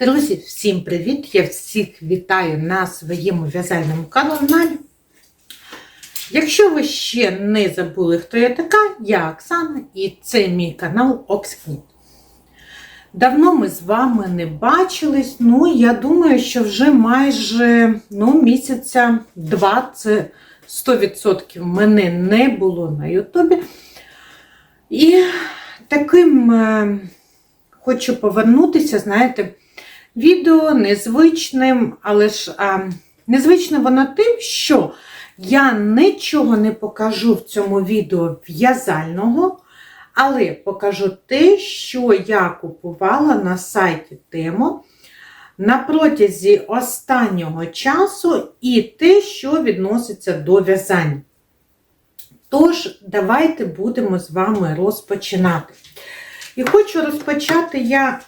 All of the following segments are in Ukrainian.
Друзі, всім привіт! Я всіх вітаю на своєму в'язальному каналі. Якщо ви ще не забули, хто я така, я Оксана і це мій канал Окскніт. Давно ми з вами не бачились, ну я думаю, що вже майже ну, місяця два це 100% мене не було на Ютубі. І таким е, хочу повернутися, знаєте, відео незвичним, але ж а, незвичне воно тим, що я нічого не покажу в цьому відео в'язального, але покажу те, що я купувала на сайті Темо на протязі останнього часу і те, що відноситься до в'язання. Тож, давайте будемо з вами розпочинати. І хочу розпочати я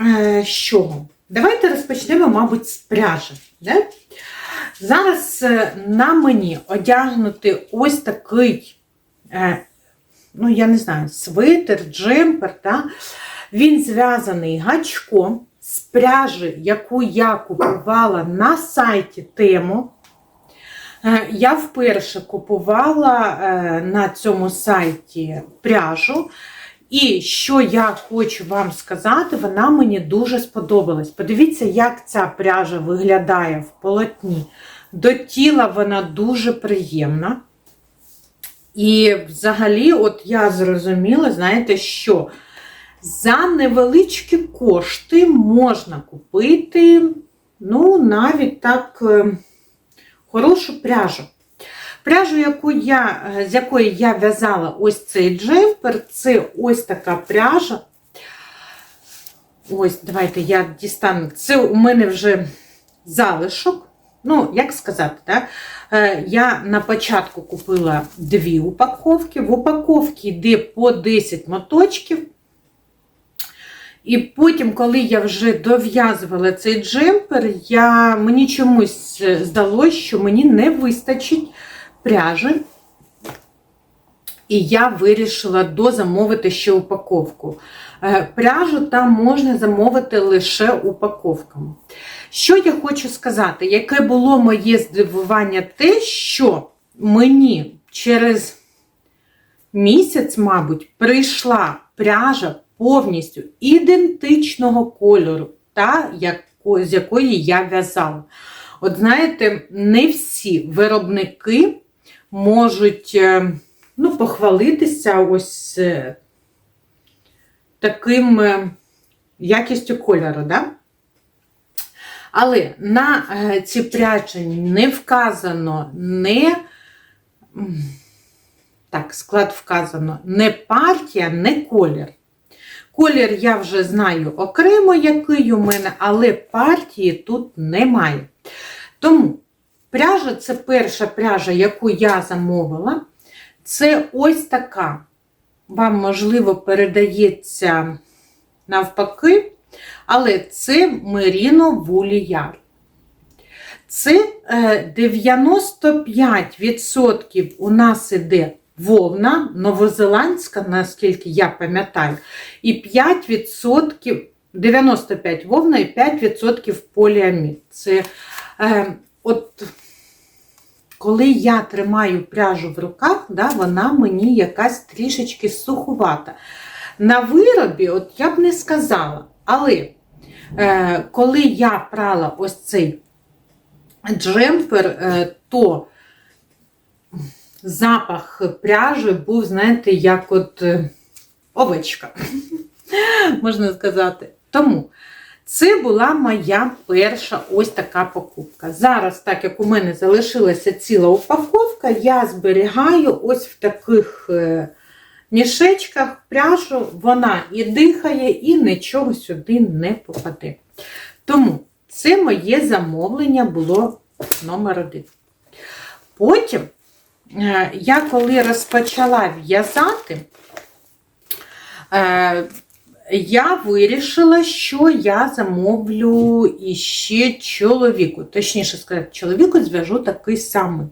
е, з чого? Давайте розпочнемо, мабуть, з пряжі. Да? Зараз е, на мені одягнути ось такий, е, ну, я не знаю, свитер, джемпер. Да? Він зв'язаний гачком з пряжі, яку я купувала на сайті Тему. Е, Я вперше купувала на цьому сайті пряжу. І що я хочу вам сказати, вона мені дуже сподобалась. Подивіться, як ця пряжа виглядає в полотні. До тіла вона дуже приємна. І взагалі, от я зрозуміла, знаєте, що за невеличкі кошти можна купити, ну, навіть так, е, хорошу пряжу. Пряжу, яку я, з якої я в'язала ось цей джемпер, це ось така пряжа. Ось, давайте я дістану. Це у мене вже залишок. Ну, як сказати, так? Е, Я на початку купила дві упаковки. В упаковці йде по 10 моточків. І потім, коли я вже дов'язувала цей джемпер, я, мені чомусь здалося, що мені не вистачить пряжі. І я вирішила дозамовити ще упаковку. Е, Пряжу там можна замовити лише упаковками. Що я хочу сказати, яке було моє здивування, те, що мені через місяць, мабуть, прийшла пряжа повністю ідентичного кольору, та, з якої я в'язала. От знаєте, не всі виробники можуть е, ну, похвалитися ось е, таким е, якістю кольору. Да? Але на ці прячі не вказано не так, склад вказано не партія, не колір. Колір я вже знаю окремо, який у мене, але партії тут немає. Тому пряжа це перша пряжа, яку я замовила. Це ось така. Вам, можливо, передається навпаки, але це Меріно Вуліяр. Це 95% у нас іде вовна, новозеландська, наскільки я пам'ятаю, і 5%, 95 вовна і 5% поліамід. Це е, от коли я тримаю пряжу в руках, да, вона мені якась трішечки сухувата. На виробі, от я б не сказала, але е, коли я прала ось цей джемпер, е, то запах пряжі був, знаєте, як от е, овечка, можна сказати. Тому це була моя перша ось така покупка. Зараз, так як у мене залишилася ціла упаковка, я зберігаю ось в таких е, мішечках пряжу, вона і дихає, і нічого сюди не попаде. Тому це моє замовлення було номер один. Потім Е, я коли розпочала в'язати, е, я вирішила, що я замовлю іще чоловіку. Точніше сказати, чоловіку зв'яжу такий самий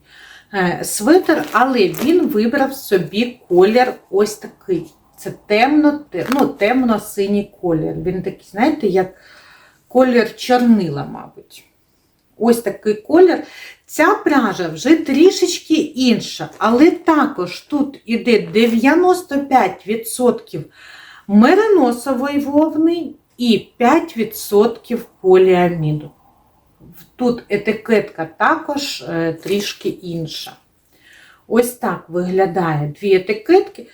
е, свитер, але він вибрав собі колір ось такий. Це темно, ну, темно-синій колір. Він такий, знаєте, як колір чорнила, мабуть. Ось такий колір. Ця пряжа вже трішечки інша, але також тут іде 95% мериносової вовни і 5% поліаміду. Тут етикетка також е, трішки інша. Ось так виглядає дві етикетки.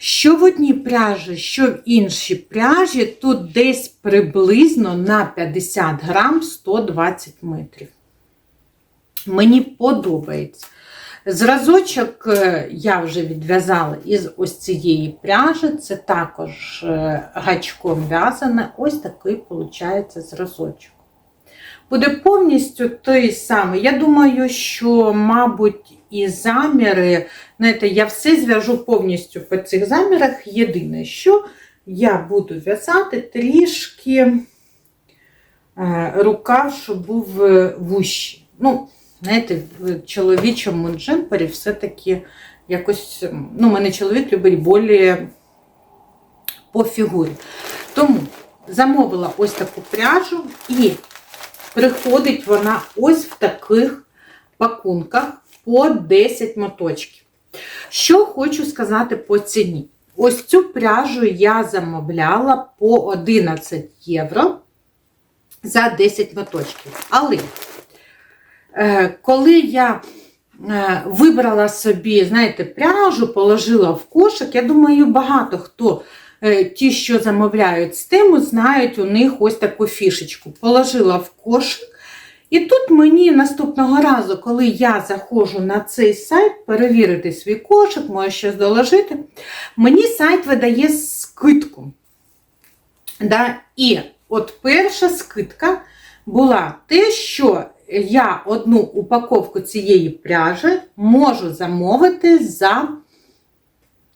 Що в одній пряжі, що в іншій пряжі, тут десь приблизно на 50 грам 120 метрів. Мені подобається. Зразочок е, я вже відв'язала із ось цієї пряжі, це також е, гачком в'язане. Ось такий, виходить, зразочок. Буде повністю той самий. Я думаю, що, мабуть, і заміри, знаєте, я все зв'яжу повністю по цих замірах. Єдине, що я буду в'язати трішки е, рукав, щоб був вущий. Ну, знаєте, в чоловічому джемпері все-таки якось, ну, мене чоловік любить більше по фігурі. Тому замовила ось таку пряжу і приходить вона ось в таких пакунках по 10 моточків. Що хочу сказати по ціні. Ось цю пряжу я замовляла по 11 євро за 10 моточків. Але коли я е, вибрала собі, знаєте, пряжу, положила в кошик, я думаю, багато хто е, ті, що замовляють з тему, знають у них ось таку фішечку. Положила в кошик. І тут мені наступного разу, коли я заходжу на цей сайт, перевірити свій кошик, може щось доложити, мені сайт видає скидку. Да? І от перша скидка була те, що я одну упаковку цієї пряжі можу замовити за.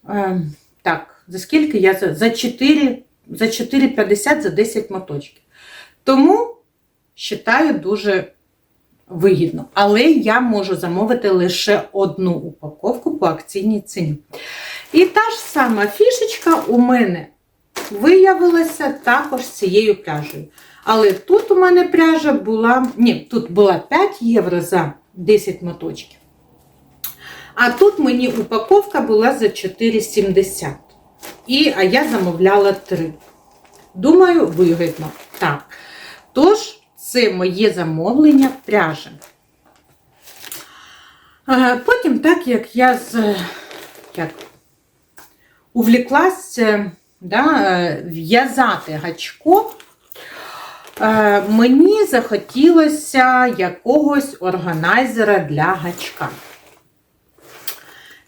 Е, так, за скільки я за, за 4, за 4,50 за 10 моточків. Тому вважаю дуже вигідно. Але я можу замовити лише одну упаковку по акційній ціні. І та ж сама фішечка у мене виявилася також з цією пряжею. Але тут у мене пряжа була, ні, тут була 5 євро за 10 моточків. А тут мені упаковка була за 4,70. І, а я замовляла 3. Думаю, вигідно. Так. Тож, це моє замовлення пряжі. Е, Потім, так як я з, як, увліклася да, е, в'язати гачком, е, мені захотілося якогось органайзера для гачка.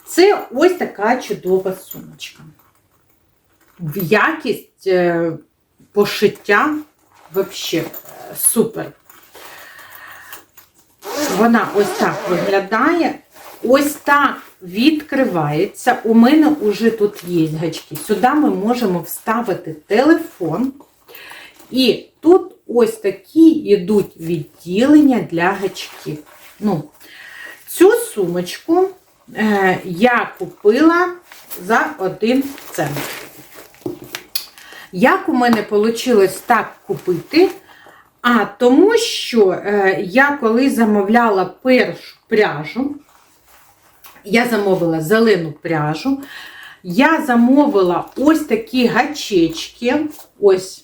Це ось така чудова сумочка. В якість е, пошиття взагалі супер. Вона ось так виглядає. Ось так відкривається. У мене вже тут є гачки. Сюди ми можемо вставити телефон. І тут ось такі йдуть відділення для гачків. Ну, Цю сумочку е, я купила за один цент. Як у мене вийшло так купити? А тому що е, я коли замовляла першу пряжу, я замовила зелену пряжу, я замовила ось такі гачечки. Ось,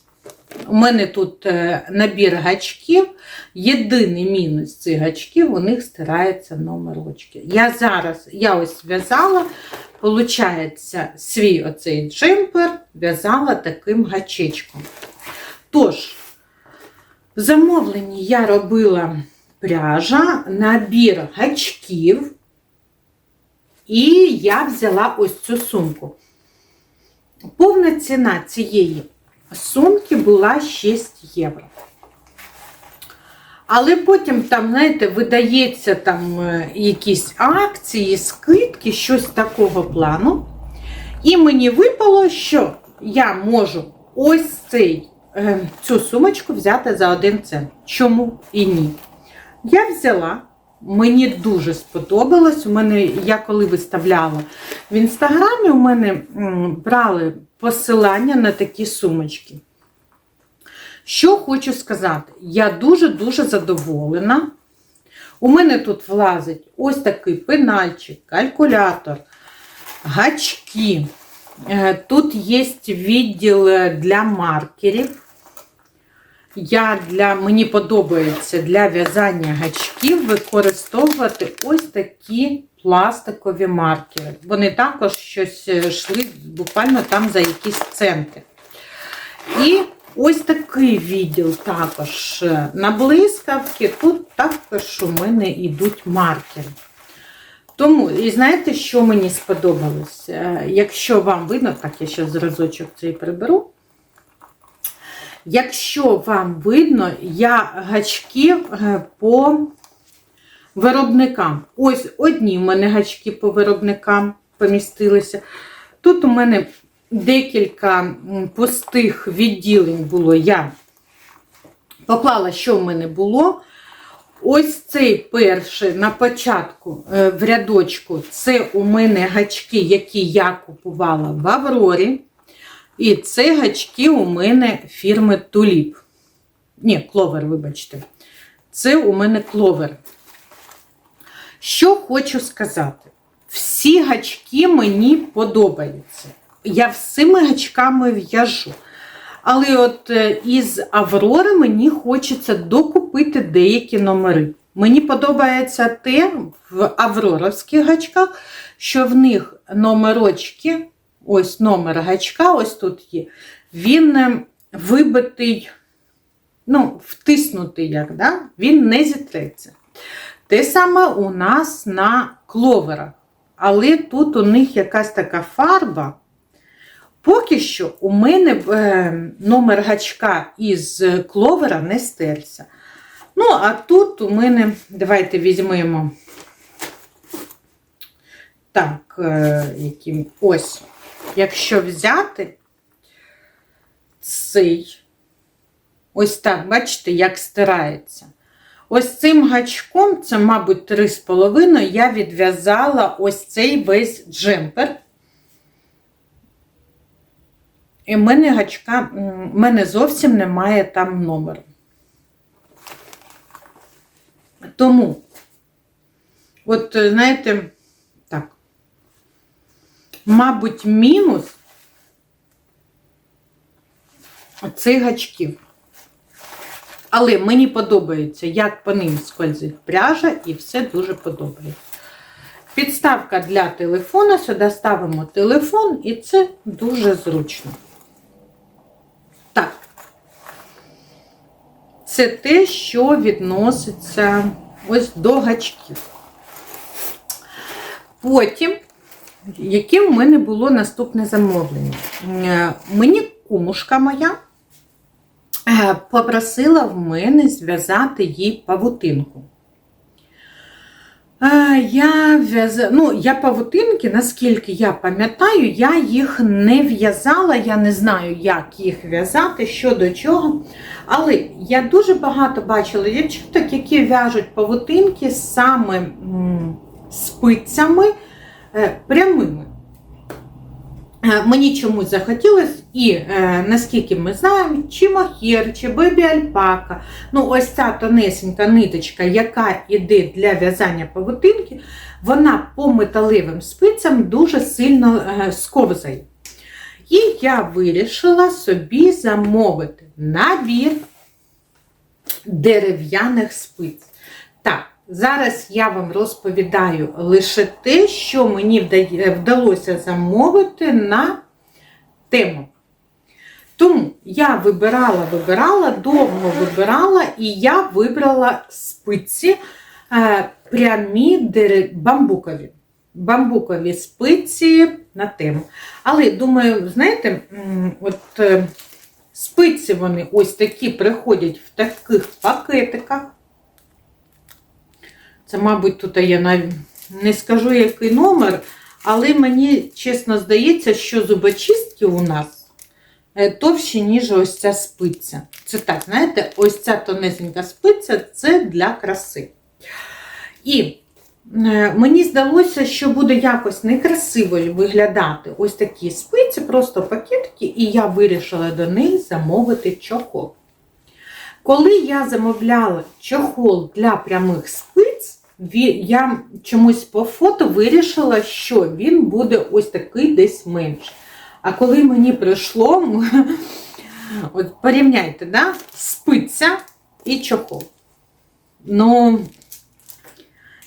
у мене тут е, набір гачків. Єдиний мінус цих гачків, у них стирається номерочки. Я зараз, я ось в'язала, Получається, свій оцей джемпер в'язала таким гачечком. Тож, в замовленні я робила пряжа, набір гачків, і я взяла ось цю сумку. Повна ціна цієї сумки була 6 євро. Але потім там, знаєте, видається там е, якісь акції, скидки, щось такого плану. І мені випало, що я можу ось цей, е, цю сумочку взяти за один цент. Чому і ні? Я взяла, мені дуже сподобалось. У мене, я коли виставляла в інстаграмі, у мене брали посилання на такі сумочки. Що хочу сказати, я дуже-дуже задоволена. У мене тут влазить ось такий пенальчик, калькулятор, гачки. Е, Тут є відділ для маркерів. Я для, Мені подобається для в'язання гачків використовувати ось такі пластикові маркери. Вони також щось е, йшли буквально там за якісь центи. І ось такий відділ також е, на блискавки. Тут також у мене йдуть маркери. Тому, і знаєте, що мені сподобалось? Е, Якщо вам видно, так, я ще зразочок цей приберу. Якщо вам видно, я гачки е, по виробникам. Ось одні в мене гачки по виробникам помістилися. Тут у мене декілька пустих відділень було. Я поклала, що в мене було. Ось цей перший на початку е, в рядочку це у мене гачки, які я купувала в Аврорі. І це гачки у мене фірми Туліп. Ні, кловер, вибачте. Це у мене кловер. Що хочу сказати. Всі гачки мені подобаються. Я всіми гачками в'яжу. Але от е, із Аврори мені хочеться докупити деякі номери. Мені подобається те в авроровських гачках, що в них номерочки, ось номер гачка, ось тут є, він е, вибитий, ну, втиснутий, як, да? він не зітреться. Те саме у нас на кловерах. Але тут у них якась така фарба. Поки що у мене е, номер гачка із кловера не стерся. Ну, а тут у мене, давайте візьмемо так, е, яким, ось, якщо взяти цей, ось так, бачите, як стирається. Ось цим гачком, це, мабуть, 3,5, я відв'язала ось цей весь джемпер. І в мене гачка, в мене зовсім немає там номеру. Тому, от, знаєте, мабуть, мінус цих гачків. Але мені подобається, як по ним скользить пряжа, і все дуже подобається. Підставка для телефона, сюди ставимо телефон, і це дуже зручно. Так. Це те, що відноситься ось до гачків. Потім, яке в мене було наступне замовлення? Е, Мені кумушка моя е, попросила в мене зв'язати їй павутинку. Е, Я в'язала, ну, я павутинки, наскільки я пам'ятаю, я їх не в'язала, я не знаю, як їх в'язати, що до чого. Але я дуже багато бачила дівчаток, які в'яжуть павутинки саме спицями прямими. Е, Мені чомусь захотілося, і е, наскільки ми знаємо, чи мохер, чи бебі альпака, ну ось ця тонесенька ниточка, яка йде для в'язання павутинки, вона по металевим спицям дуже сильно е, сковзає. І я вирішила собі замовити набір дерев'яних спиць. Так, зараз я вам розповідаю лише те, що мені вдалося замовити на тему. Тому я вибирала, вибирала, довго вибирала, і я вибрала спиці е, прямі бамбукові. Бамбукові спиці на тему. Але думаю, знаєте, от е, спиці вони ось такі приходять в таких пакетиках. Це, мабуть, тут я не скажу, який номер, але мені чесно здається, що зубочистки у нас е, товщі, ніж ось ця спиця. Це так, знаєте, ось ця тонесенька спиця це для краси. І е, мені здалося, що буде якось некрасиво виглядати ось такі спиці, просто пакетики, і я вирішила до них замовити чохол. Коли я замовляла чохол для прямих спиць, я чомусь по фото вирішила, що він буде ось такий десь менший. А коли мені прийшло, от порівняйте, да? спиця і чохол. Ну,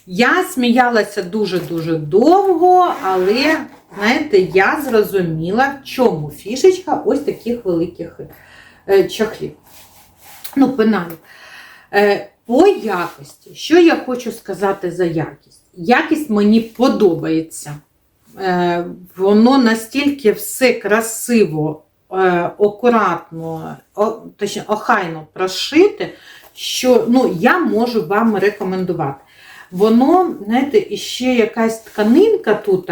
я сміялася дуже-дуже довго, але, знаєте, я зрозуміла, в чому фішечка ось таких великих е, чохлів. Ну, пеналів. По якості, що я хочу сказати за якість? Якість мені подобається. Е, воно настільки все красиво, е, акуратно, о, точніше, охайно прошите, що ну, я можу вам рекомендувати. Воно, знаєте, іще якась тканинка тут,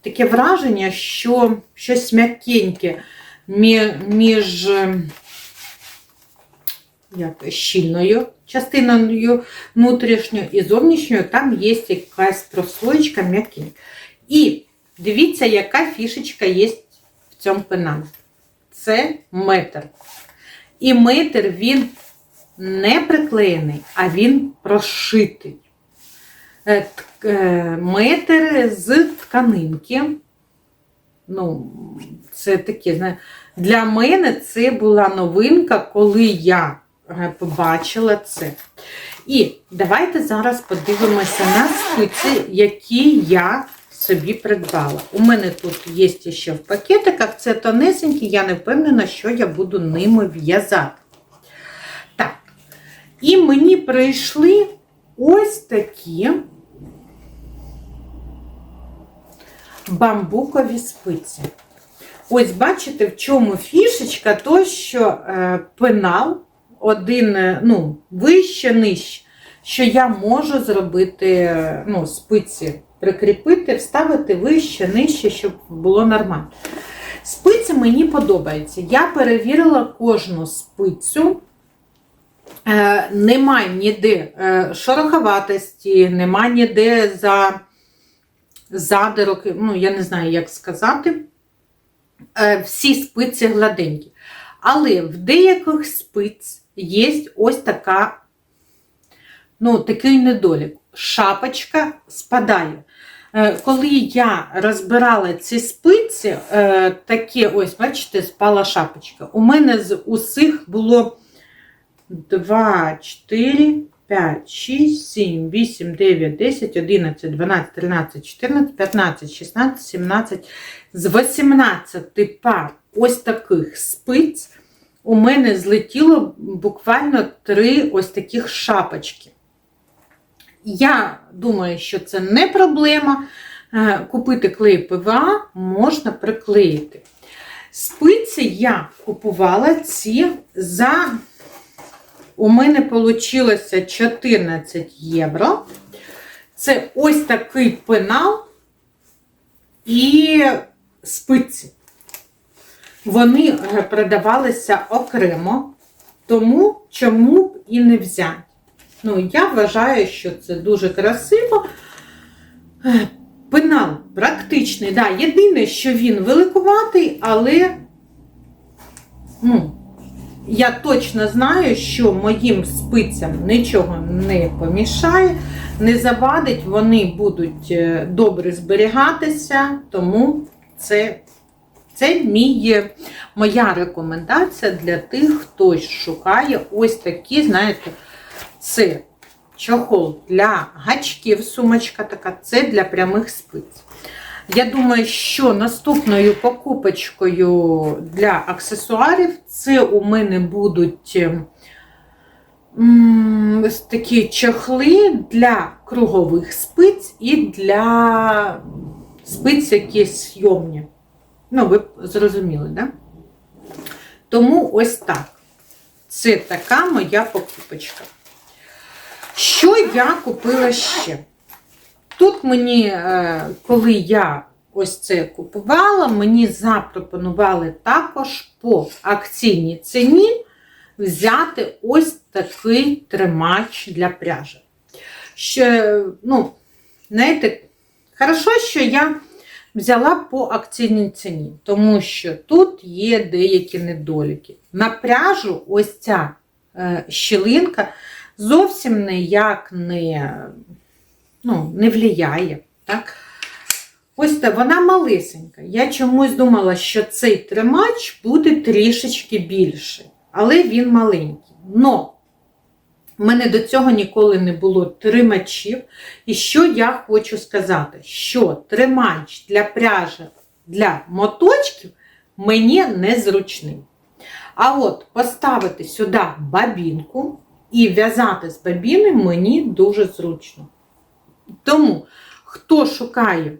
таке враження, що щось м'якеньке мі- між е, як, щільною частиною внутрішньою і зовнішньою, там є якась прослоєчка м'якенька. І дивіться, яка фішечка є в цьому пеналі. Це метр. І метр він не приклеєний, а він прошитий. Е, е, Метр з тканинки. Ну, це таке, для мене це була новинка, коли я побачила це. І давайте зараз подивимося на спиці, які я собі придбала. У мене тут є ще в пакетиках, це тонесенькі, я не впевнена, що я буду ними в'язати. Так, і мені прийшли ось такі бамбукові спиці. Ось бачите, в чому фішечка, то що е, пенал один е, ну, вище, нижче, що я можу зробити ну, спиці, прикріпити, вставити вище, нижче, щоб було нормально. Спиці мені подобаються. Я перевірила кожну спицю. Е, немає ніде е, шороховатості, немає ніде за задирок, ну, я не знаю, як сказати. Е, всі спиці гладенькі. Але в деяких спиць є ось така, ну, такий недолік. Шапочка спадає. Е, Коли я розбирала ці спиці, е, таке, ось, бачите, спала шапочка. У мене з усіх було 2, 4, 5, 6, 7, 8, 9, 10, 11, 12, 13, 14, 15, 16, 17, з 18 пар ось таких спиць у мене злетіло буквально три ось таких шапочки. Я думаю, що це не проблема. Е, Купити клей ПВА можна приклеїти. Спиці я купувала ці за у мене вийшло 14 євро. Це ось такий пенал і спиці. Вони е, продавалися окремо, тому чому б і не взяти. Ну, я вважаю, що це дуже красиво. Е, Пенал практичний, да, єдине, що він великуватий, але ну, я точно знаю, що моїм спицям нічого не помішає, не завадить, вони будуть е, добре зберігатися, тому це, це мій, е, моя рекомендація для тих, хто шукає ось такі, знаєте, це чохол для гачків, сумочка така, це для прямих спиць. Я думаю, що наступною покупочкою для аксесуарів це у мене будуть м, такі чохли для кругових спиць і для спиць, які сйомні. Ну, ви зрозуміли, да? Тому ось так. Це така моя покупочка. Що я купила ще? Тут мені, е, коли я ось це купувала, мені запропонували також по акційній ціні взяти ось такий тримач для пряжі. Що, ну, знаєте, хорошо, що я взяла по акційній ціні, тому що тут є деякі недоліки. На пряжу ось ця е, щілинка зовсім ніяк не, ну, не влияє. Так? Ось та вона малесенька. Я чомусь думала, що цей тримач буде трішечки більший, але він маленький. Но в мене до цього ніколи не було тримачів. І що я хочу сказати? Що тримач для пряжі для моточків мені незручний. А от поставити сюди бабінку і в'язати з бабіни мені дуже зручно. Тому, хто шукає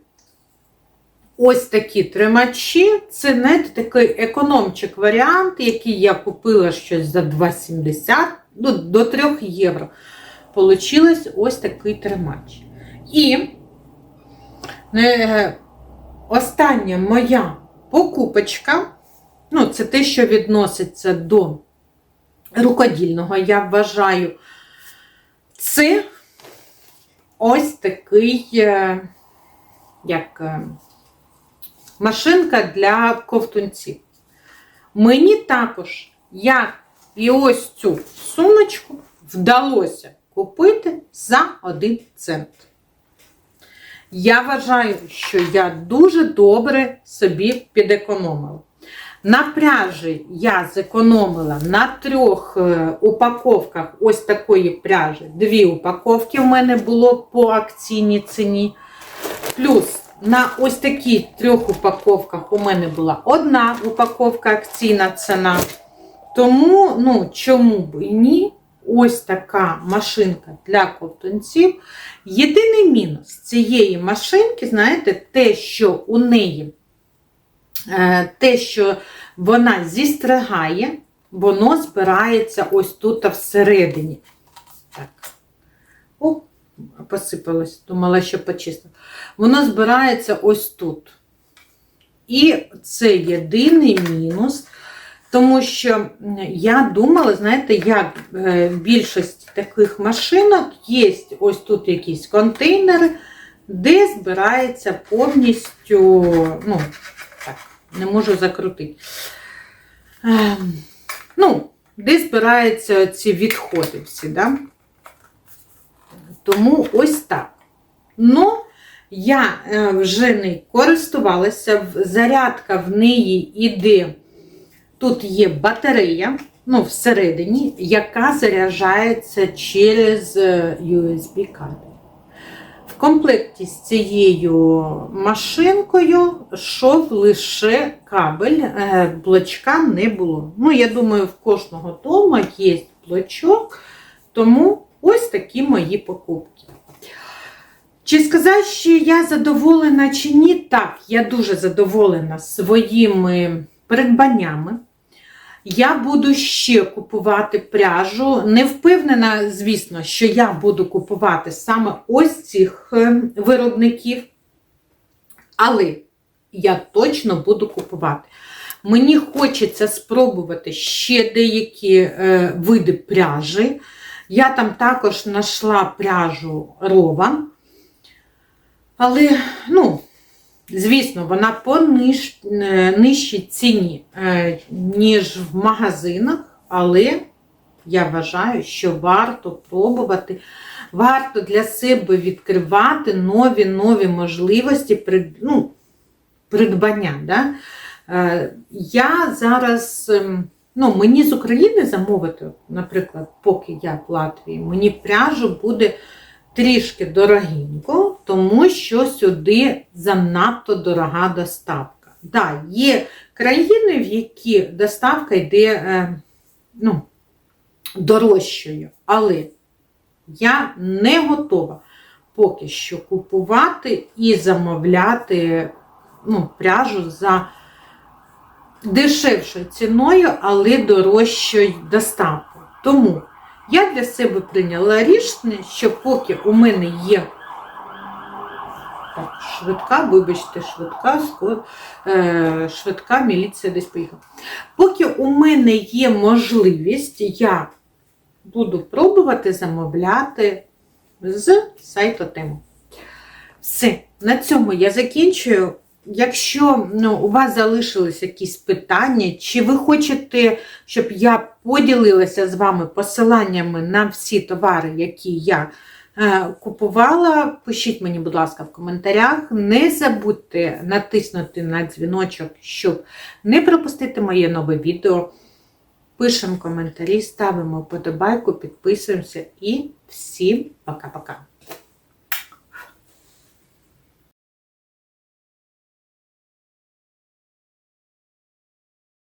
ось такі тримачі, це знаєте, такий економчик варіант, який я купила щось за 2,70 до, до 3 євро. Получилось ось такий тримач. І е, остання моя покупочка, ну, це те, що відноситься до рукодільного, я вважаю, це ось такий, е, як е, машинка для ковтунців. Мені також, як і ось цю сумочку, вдалося купити за 1 цент. Я вважаю, що я дуже добре собі підекономила. На пряжі я зекономила на трьох е, упаковках ось такої пряжі. Дві упаковки в мене було по акційній ціні. Плюс на ось таких трьох упаковках у мене була одна упаковка акційна ціна. Тому, ну, чому б і ні? Ось така машинка для ковтунців. Єдиний мінус цієї машинки, знаєте, те, що у неї, е, те, що вона зістригає, воно збирається ось тут всередині. Так. О, посипалось, думала, що почистила. Воно збирається ось тут. І це єдиний мінус. Тому що я думала, знаєте, як в більшості таких машинок є ось тут якісь контейнери, де збирається повністю, ну, так, не можу закрутити. Ну, де збираються ці відходи всі, да? Тому ось так. Ну, я вже не користувалася, зарядка в неї іде. Тут є батарея, ну, всередині, яка заряджається через USB-кабель. В комплекті з цією машинкою йшов лише кабель, блочка не було. Ну, я думаю, в кожного дома є блочок, тому ось такі мої покупки. Чи сказати, що я задоволена чи ні? Так, я дуже задоволена своїми придбаннями. Я буду ще купувати пряжу. Не впевнена, звісно, що я буду купувати саме ось цих виробників. Але я точно буду купувати. Мені хочеться спробувати ще деякі е, види пряжі. Я там також знайшла пряжу Рова. Але, ну, Звісно, вона по ниж, нижчій ціні, е, ніж в магазинах, але я вважаю, що варто пробувати, варто для себе відкривати нові нові можливості ну, придбання. Да? Е, я зараз, ем, ну, мені з України замовити, наприклад, поки я в Латвії, мені пряжу буде трішки дорогенько, тому що сюди занадто дорога доставка. Да, є країни, в які доставка йде е, ну, дорожчою, але я не готова поки що купувати і замовляти ну, пряжу за дешевшою ціною, але дорожчою доставкою. Тому я для себе прийняла рішення, що поки у мене є швидка, вибачте, швидка, е, швидка міліція десь поїхала. Поки у мене є можливість, я буду пробувати замовляти з сайту тему. Все, на цьому я закінчую. якщо ну, у вас залишились якісь питання, чи ви хочете, щоб я поділилася з вами посиланнями на всі товари, які я купувала, пишіть мені, будь ласка, в коментарях. Не забудьте натиснути на дзвіночок, щоб не пропустити моє нове відео. Пишемо коментарі, ставимо вподобайку, підписуємося і всім пока-пока.